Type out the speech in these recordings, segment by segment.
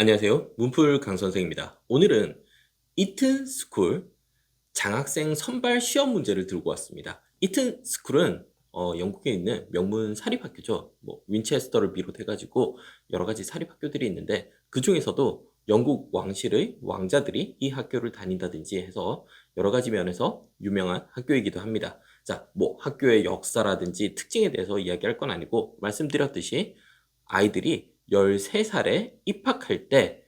안녕하세요. 문풀 강 선생입니다. 오늘은 이튼 스쿨 장학생 선발 시험 문제를 들고 왔습니다. 이튼 스쿨은 어, 영국에 있는 명문 사립학교죠. 뭐 윈체스터를 비롯해가지고 여러 가지 사립학교들이 있는데 그 중에서도 영국 왕실의 왕자들이 이 학교를 다닌다든지 해서 여러 가지 면에서 유명한 학교이기도 합니다. 자, 뭐 학교의 역사라든지 특징에 대해서 이야기할 건 아니고 말씀드렸듯이 아이들이 13살에 입학할 때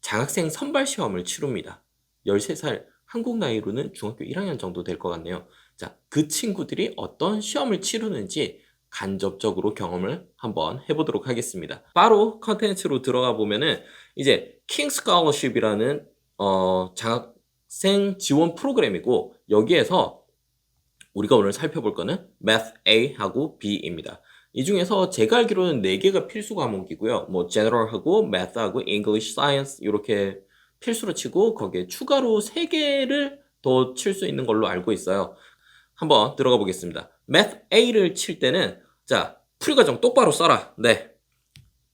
장학생 선발 시험을 치릅니다. 13살 한국 나이로는 중학교 1학년 정도 될 것 같네요. 자, 그 친구들이 어떤 시험을 치르는지 간접적으로 경험을 한번 해보도록 하겠습니다. 바로 컨텐츠로 들어가 보면은 이제 킹 스칼러십이라는 어, 장학생 지원 프로그램이고 여기에서 우리가 오늘 살펴볼 거는 Math A하고 B입니다. 이 중에서 제가 알기로는 4개가 필수 과목이고요. 뭐 General하고 Math하고 English, Science 이렇게 필수로 치고 거기에 추가로 3개를 더 칠 수 있는 걸로 알고 있어요. 한번 들어가 보겠습니다. Math A를 칠 때는 자, 풀이 과정 똑바로 써라. 네.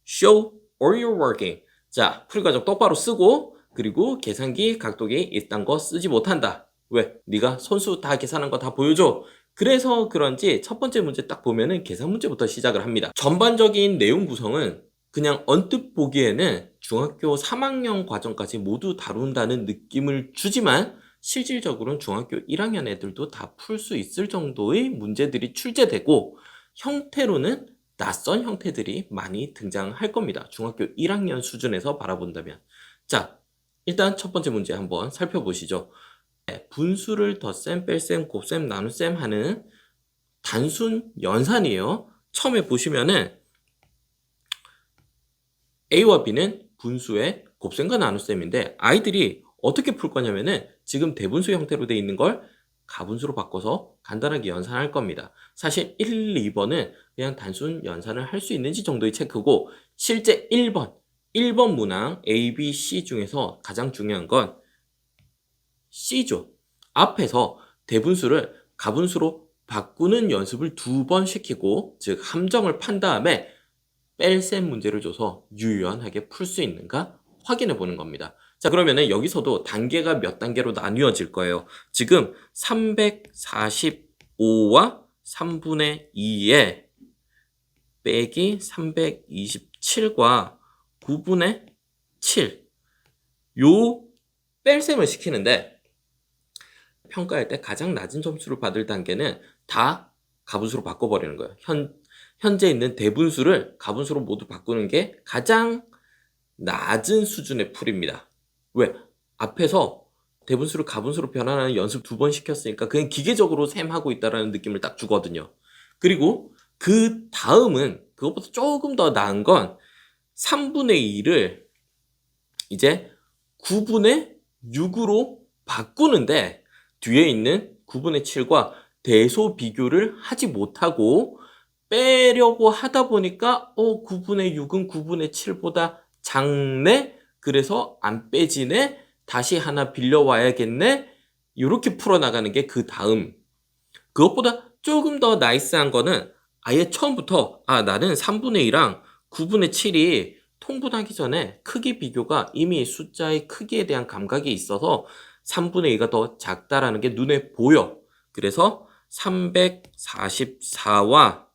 Show all your working. 자, 풀이 과정 똑바로 쓰고 그리고 계산기, 각도기 이딴 거 쓰지 못한다. 왜? 네가 손수 다 계산한 거 다 보여줘. 그래서 그런지 첫 번째 문제 딱 보면은 계산 문제부터 시작을 합니다. 전반적인 내용 구성은 그냥 언뜻 보기에는 중학교 3학년 과정까지 모두 다룬다는 느낌을 주지만 실질적으로는 중학교 1학년 애들도 다 풀 수 있을 정도의 문제들이 출제되고 형태로는 낯선 형태들이 많이 등장할 겁니다. 중학교 1학년 수준에서 바라본다면. 자, 일단 첫 번째 문제 한번 살펴보시죠. 네, 분수를 덧셈, 뺄셈, 곱셈, 나눗셈 하는 단순 연산이에요. 처음에 보시면은 A와 B는 분수의 곱셈과 나눗셈인데 아이들이 어떻게 풀 거냐면은 지금 대분수 형태로 되어 있는 걸 가분수로 바꿔서 간단하게 연산할 겁니다. 사실 1, 2번은 그냥 단순 연산을 할 수 있는지 정도의 체크고 실제 1번, 1번 문항 A, B, C 중에서 가장 중요한 건 C죠. 앞에서 대분수를 가분수로 바꾸는 연습을 두 번 시키고 즉 함정을 판 다음에 뺄셈 문제를 줘서 유연하게 풀 수 있는가 확인해 보는 겁니다. 자 그러면은 여기서도 단계가 몇 단계로 나뉘어질 거예요. 지금 345와 3분의 2에 빼기 327과 9분의 7. 요 뺄셈을 시키는데 평가할 때 가장 낮은 점수를 받을 단계는 다 가분수로 바꿔버리는 거예요. 현, 현재 있는 대분수를 가분수로 모두 바꾸는 게 가장 낮은 수준의 풀입니다. 왜? 앞에서 대분수를 가분수로 변환하는 연습 두 번 시켰으니까 그냥 기계적으로 셈하고 있다라는 느낌을 딱 주거든요. 그리고 그 다음은 그것보다 조금 더 나은 건 3분의 2를 이제 9분의 6으로 바꾸는데 뒤에 있는 9분의 7과 대소 비교를 하지 못하고 빼려고 하다 보니까 어 9분의 6은 9분의 7보다 작네? 그래서 안 빼지네? 다시 하나 빌려와야겠네? 이렇게 풀어나가는 게 그 다음. 그것보다 조금 더 나이스한 거는 아예 처음부터 아 나는 3분의 2랑 9분의 7이 통분하기 전에 크기 비교가 이미 숫자의 크기에 대한 감각이 있어서 3분의 2가 더 작다라는 게 눈에 보여. 그래서 344와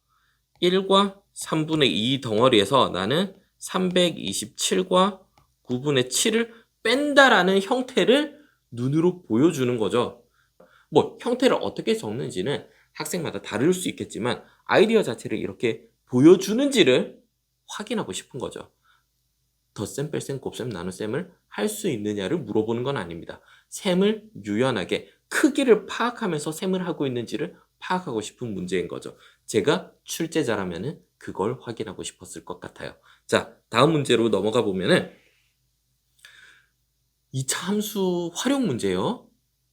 1과 3분의 2 덩어리에서 나는 327과 9분의 7을 뺀다라는 형태를 눈으로 보여주는 거죠. 뭐 형태를 어떻게 적는지는 학생마다 다를 수 있겠지만 아이디어 자체를 이렇게 보여주는지를 확인하고 싶은 거죠. 덧셈, 뺄셈, 곱셈, 나눗셈을 할 수 있느냐를 물어보는 건 아닙니다. 셈을 유연하게 크기를 파악하면서 셈을 하고 있는지를 파악하고 싶은 문제인 거죠. 제가 출제자라면은 그걸 확인하고 싶었을 것 같아요. 자, 다음 문제로 넘어가 보면은 2차 함수 활용 문제요.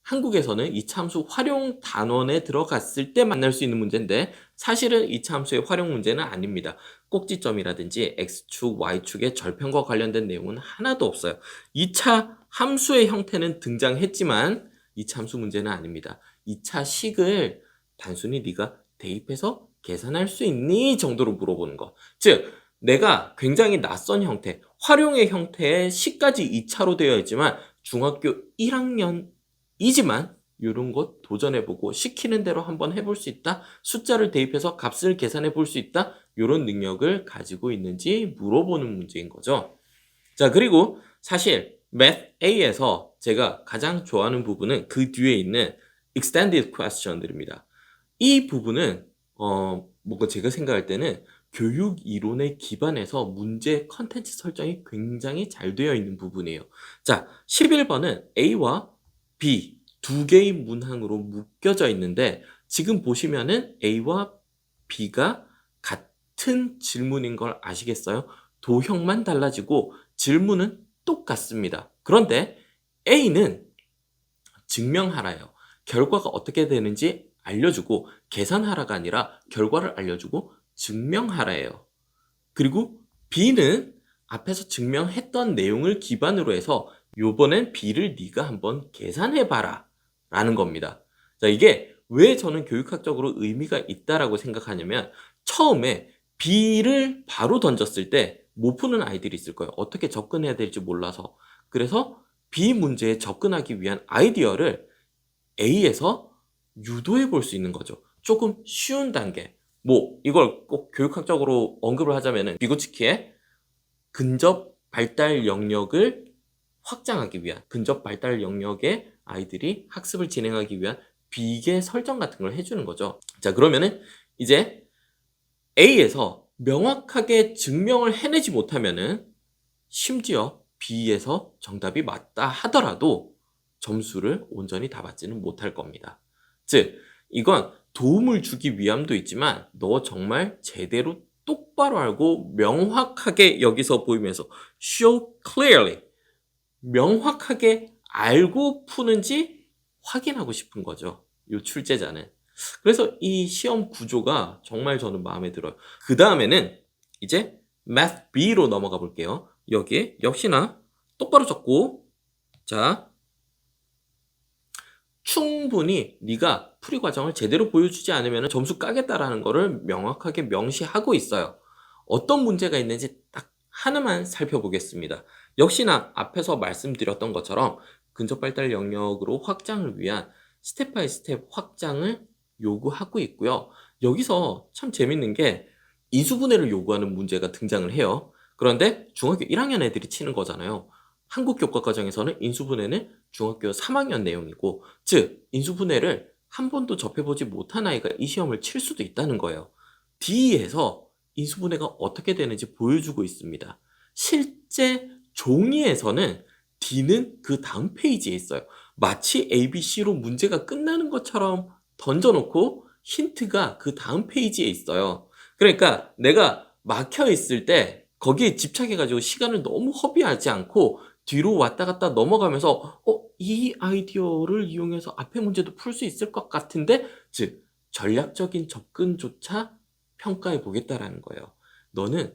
한국에서는 2차 함수 활용 단원에 들어갔을 때 만날 수 있는 문제인데 사실은 2차 함수의 활용 문제는 아닙니다. 꼭지점이라든지 x축, y축의 절편과 관련된 내용은 하나도 없어요. 2차 함수의 형태는 등장했지만 2차 함수 문제는 아닙니다. 2차 식을 단순히 네가 대입해서 계산할 수 있니 정도로 물어보는 거. 즉 내가 굉장히 낯선 형태, 활용의 형태의 시까지 2차로 되어 있지만 중학교 1학년 이지만 이런 것 도전해보고 시키는 대로 한번 해볼 수 있다. 숫자를 대입해서 값을 계산해 볼 수 있다. 이런 능력을 가지고 있는지 물어보는 문제인 거죠. 자, 그리고 사실 Math A에서 제가 가장 좋아하는 부분은 그 뒤에 있는 Extended Question들입니다. 이 부분은 어, 뭔가 제가 생각할 때는 교육 이론에 기반해서 문제 컨텐츠 설정이 굉장히 잘 되어 있는 부분이에요. 자, 11번은 A와 B 두 개의 문항으로 묶여져 있는데 지금 보시면은 A와 B가 같은 질문인 걸 아시겠어요? 도형만 달라지고 질문은 똑같습니다. 그런데 A는 증명하라예요. 결과가 어떻게 되는지 알려주고 계산하라가 아니라 결과를 알려주고 증명하라예요. 그리고 B는 앞에서 증명했던 내용을 기반으로 해서 요번엔 B를 네가 한번 계산해 봐라 라는 겁니다. 자, 이게 왜 저는 교육학적으로 의미가 있다라고 생각하냐면 처음에 B를 바로 던졌을 때 못 푸는 아이들이 있을 거예요. 어떻게 접근해야 될지 몰라서. 그래서 B 문제에 접근하기 위한 아이디어를 A에서 유도해 볼 수 있는 거죠. 조금 쉬운 단계. 뭐 이걸 꼭 교육학적으로 언급을 하자면은 비고치키의 근접 발달 영역을 확장하기 위한 근접 발달 영역의 아이들이 학습을 진행하기 위한 비계 설정 같은 걸 해주는 거죠. 자 그러면은 이제 A에서 명확하게 증명을 해내지 못하면은 심지어 B에서 정답이 맞다 하더라도 점수를 온전히 다 받지는 못할 겁니다. 즉, 이건 도움을 주기 위함도 있지만 너 정말 제대로 똑바로 알고 명확하게 여기서 보이면서 show clearly 명확하게 알고 푸는지 확인하고 싶은 거죠. 요 출제자는. 그래서 이 시험 구조가 정말 저는 마음에 들어요. 그 다음에는 이제 Math B로 넘어가 볼게요. 여기에 역시나 똑바로 적고 자 충분히 네가 풀이 과정을 제대로 보여주지 않으면 점수 까겠다라는 거를 명확하게 명시하고 있어요. 어떤 문제가 있는지 딱 하나만 살펴보겠습니다. 역시나 앞에서 말씀드렸던 것처럼 근접 발달 영역으로 확장을 위한 스텝 바이 스텝 확장을 요구하고 있고요. 여기서 참 재밌는 게 인수분해를 요구하는 문제가 등장을 해요. 그런데 중학교 1학년 애들이 치는 거잖아요. 한국 교과 과정에서는 인수분해는 중학교 3학년 내용이고, 즉 인수분해를 한 번도 접해보지 못한 아이가 이 시험을 칠 수도 있다는 거예요. D에서 인수분해가 어떻게 되는지 보여주고 있습니다. 실제 종이에서는 D는 그 다음 페이지에 있어요. 마치 ABC로 문제가 끝나는 것처럼 던져놓고 힌트가 그 다음 페이지에 있어요. 그러니까 내가 막혀 있을 때 거기에 집착해가지고 시간을 너무 허비하지 않고 뒤로 왔다 갔다 넘어가면서 어, 이 아이디어를 이용해서 앞에 문제도 풀 수 있을 것 같은데 즉 전략적인 접근조차 평가해 보겠다라는 거예요. 너는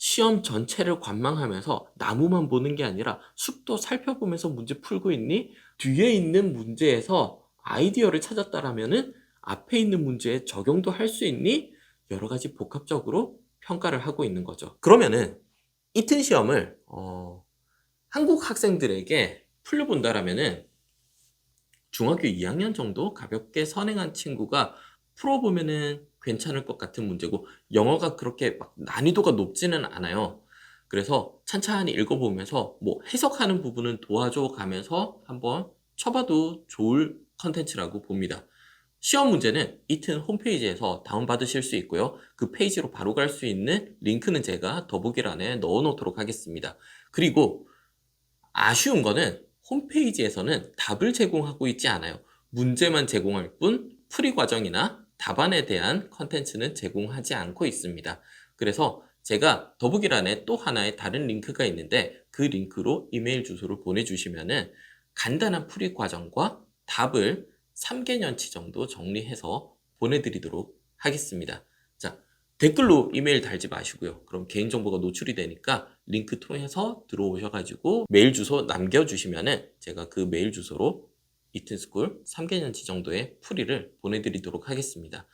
시험 전체를 관망하면서 나무만 보는 게 아니라 숲도 살펴보면서 문제 풀고 있니? 뒤에 있는 문제에서 아이디어를 찾았다라면은 앞에 있는 문제에 적용도 할 수 있니? 여러 가지 복합적으로 평가를 하고 있는 거죠. 그러면은 이튼 시험을 어, 한국 학생들에게 풀려본다라면은 중학교 2학년 정도 가볍게 선행한 친구가 풀어보면은 괜찮을 것 같은 문제고 영어가 그렇게 막 난이도가 높지는 않아요. 그래서 찬찬히 읽어보면서 뭐 해석하는 부분은 도와줘 가면서 한번 쳐봐도 좋을 컨텐츠라고 봅니다. 시험 문제는 이튼 홈페이지에서 다운받으실 수 있고요. 그 페이지로 바로 갈 수 있는 링크는 제가 더보기란에 넣어 놓도록 하겠습니다. 그리고 아쉬운 거는 홈페이지에서는 답을 제공하고 있지 않아요. 문제만 제공할 뿐 풀이 과정이나 답안에 대한 컨텐츠는 제공하지 않고 있습니다. 그래서 제가 더보기란에 또 하나의 다른 링크가 있는데 그 링크로 이메일 주소를 보내주시면은 간단한 풀이 과정과 답을 3개년치 정도 정리해서 보내드리도록 하겠습니다. 자, 댓글로 이메일 달지 마시고요. 그럼 개인정보가 노출이 되니까 링크 통해서 들어오셔가지고 메일 주소 남겨주시면은 제가 그 메일 주소로 이튼스쿨 3개년치 정도의 풀이를 보내드리도록 하겠습니다.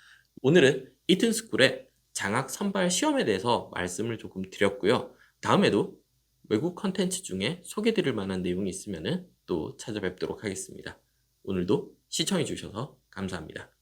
오늘은 이튼스쿨의 장학 선발 시험에 대해서 말씀을 조금 드렸고요. 다음에도 외국 컨텐츠 중에 소개드릴 만한 내용이 있으면 또 찾아뵙도록 하겠습니다. 오늘도 시청해 주셔서 감사합니다.